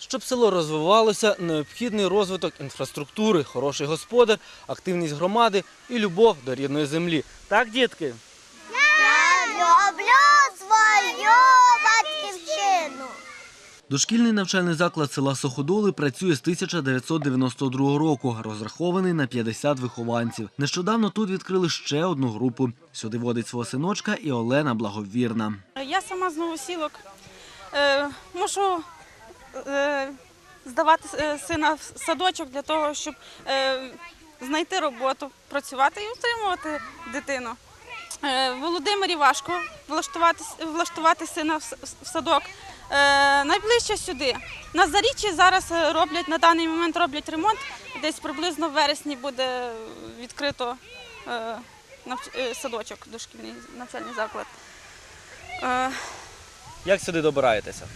Щоб село розвивалося, необхідний розвиток інфраструктури, хороший господар, активність громади і любов до рідної землі. Так, дітки? Я люблю свою батьківщину. Дошкільний навчальний заклад села Суходоли працює з 1992 року, розрахований на 50 вихованців. Нещодавно тут відкрили ще одну групу. Сюди водить свого синочка і Олена Благовірна. Я сама з новосілок. Е, мушу е, здавати е, сина в садочок для того, щоб е, знайти роботу, працювати і утримувати дитину. Е, Володимирі важко влаштувати, влаштувати сина в садок. Е, найближче сюди. На заріччі зараз е, роблять на даний момент роблять ремонт. Десь приблизно в вересні буде відкрито е, е, садочок, дошкільний навчальний заклад. Е, Як сюди добираєтеся?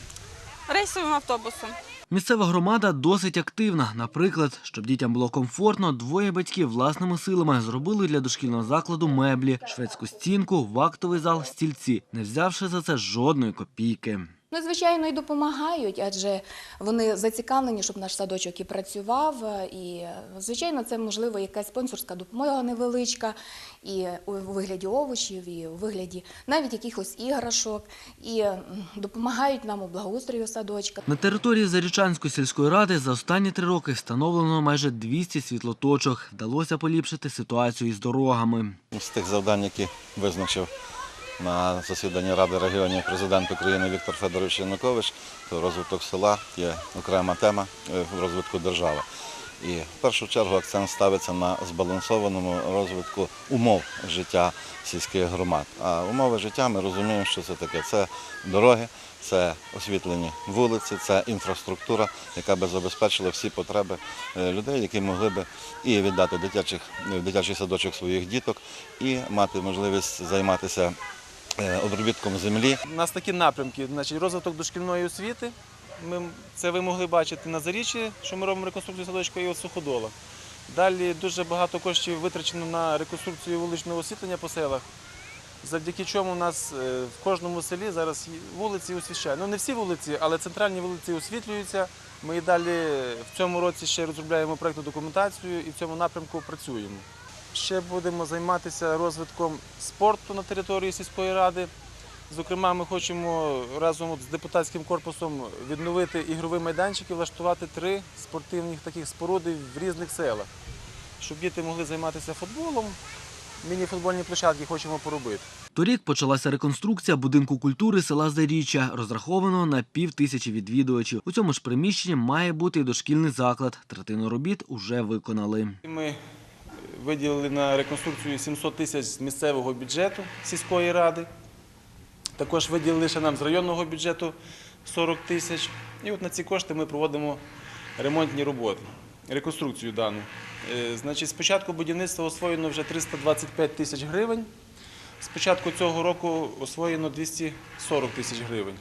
Рейсовим автобусом. Місцева громада досить активна. Наприклад, щоб дітям було комфортно, двоє батьків власними силами зробили для дошкільного закладу меблі, шведську стінку, вактовий зал, стільці, не взявши за це жодної копійки. Ну, звичайно, і допомагають, адже вони зацікавлені, щоб наш садочок і працював. е, І, звичайно, це можливо якась спонсорська допомога невеличка, і у вигляді овочів, і у вигляді навіть якихось іграшок, і допомагають нам у благоустрою садочка. На території Зарічанської сільської ради за останні три роки встановлено майже 200 світлоточок. Вдалося поліпшити ситуацію із дорогами. з тих завдань, які визначив на засіданні Ради регіонів президент України Віктор Федорович Янукович, то розвиток села є окрема тема е, в розвитку держави. І в першу чергу акцент ставиться на збалансованому розвитку умов життя сільських громад. А умови життя ми розуміємо, що це таке. Це дороги, це освітлені вулиці, це інфраструктура, яка би забезпечила всі потреби е, людей, які могли би і віддати дитячих, дитячий садочок своїх діток, і мати можливість займатися е, обробітком землі. У нас такі напрямки, значить, розвиток дошкільної освіти. Ми, це ви могли бачити на Заріччі, що ми робимо реконструкцію садочка і от Суходола. Далі дуже багато коштів витрачено на реконструкцію вуличного освітлення по селах, завдяки чому у нас е, в кожному селі зараз вулиці освіщають. Ну не всі вулиці, але центральні вулиці освітлюються. Ми і далі в цьому році ще розробляємо проєктну документацію і в цьому напрямку працюємо. Ще будемо займатися розвитком спорту на території сільської ради. Зокрема, ми хочемо разом з депутатським корпусом відновити ігровий майданчик і влаштувати три спортивних таких споруди в різних селах, щоб діти могли займатися футболом. Міні-футбольні площадки хочемо поробити. Торік почалася реконструкція будинку культури села Заріччя, розрахованого на пів тисячі відвідувачів. У цьому ж приміщенні має бути і дошкільний заклад. Третину робіт уже виконали. Ми виділили на реконструкцію 700 тисяч з місцевого бюджету сільської ради. Також виділили ще нам з районного бюджету 40 тисяч. І от на ці кошти ми проводимо ремонтні роботи, реконструкцію дану. Е, Значить, спочатку будівництва освоєно вже 325 тисяч гривень. З початку цього року освоєно 240 тисяч гривень.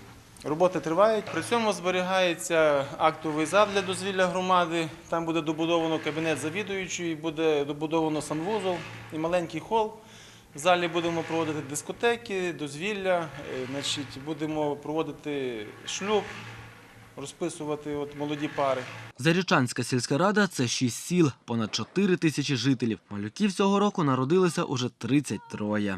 Роботи тривають. При цьому зберігається актовий зал для дозвілля громади. Там буде добудовано кабінет завідуючої, буде добудовано санвузол і маленький хол. В залі будемо проводити дискотеки, дозвілля, е, значить, будемо проводити шлюб, розписувати от молоді пари. Зарічанська сільська рада це шість сіл, понад чотири тисячі жителів. Малюків цього року народилося уже 33.